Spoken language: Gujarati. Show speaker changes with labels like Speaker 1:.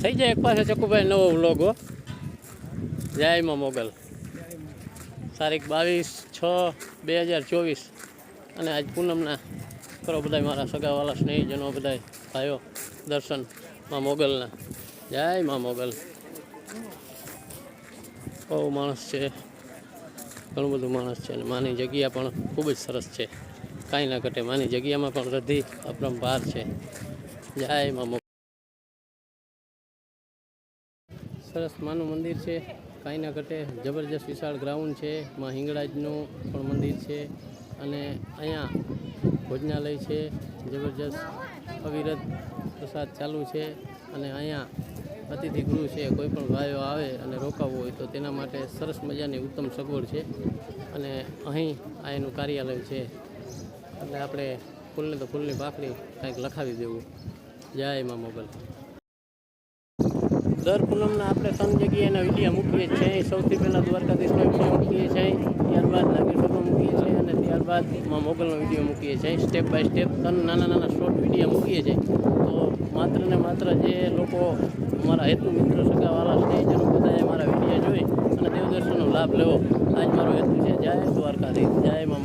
Speaker 1: થઈ જાય એક પાસે ચકુભાઈ નવો લોગો જયમાં જય મોગલ તારીખ બાવીસ છ બે હજાર ચોવીસ અને આજ પૂનમના કરો બધા મારા સગાવાલા સ્નેહીજનો બધા ભાઈઓ દર્શનમાં મોગલના જય માં મોગલ બહુ માણસ છે ઘણું બધું માણસ છે અને માની જગ્યા પણ ખૂબ જ સરસ છે કાંઈ ના ઘટે માની જગ્યામાં પણ રધી અપરંપાર છે જય માં મોગલ સરસ માનું મંદિર છે. કાંઈ ના ઘટે જબરજસ્ત વિશાળ ગ્રાઉન્ડ છે. માં હિંગળાજનું પણ મંદિર છે. અને અહીંયા ભોજનાલય છે. જબરજસ્ત અવિરત પ્રસાદ ચાલુ છે. અને અહીંયા અતિથિ ગૃહ છે. કોઈ પણ ભાઈઓ આવે અને રોકાવવું હોય તો તેના માટે સરસ મજાની ઉત્તમ સગવડ છે. અને અહીં આ એનું કાર્યાલય છે. એટલે આપણે ફૂલને તો ફૂલની પાખડી કાંઈક લખાવી દેવું. જય મા મોગલ. દર પૂનમના આપણે ત્રણ જગ્યાએના વીડિયો મૂકીએ છીએ. સૌથી પહેલાં દ્વારકાધીશનો વીડિયો મૂકીએ છીએ. ત્યારબાદ નાગેશ્વરનો મૂકીએ છીએ અને ત્યારબાદમાં મોગલનો વીડિયો મૂકીએ છીએ. સ્ટેપ બાય સ્ટેપ ત્રણ નાના નાના શોર્ટ વિડીયા મૂકીએ છીએ. તો માત્ર ને માત્ર જે લોકો મારા હેતુ મિત્રો છે જેનો બધાએ મારા વિડીયા જોઈ અને દેવદર્શનનો લાભ લેવો. આજ મારો હેતુ છે. જય દ્વારકાધીશ. જય માં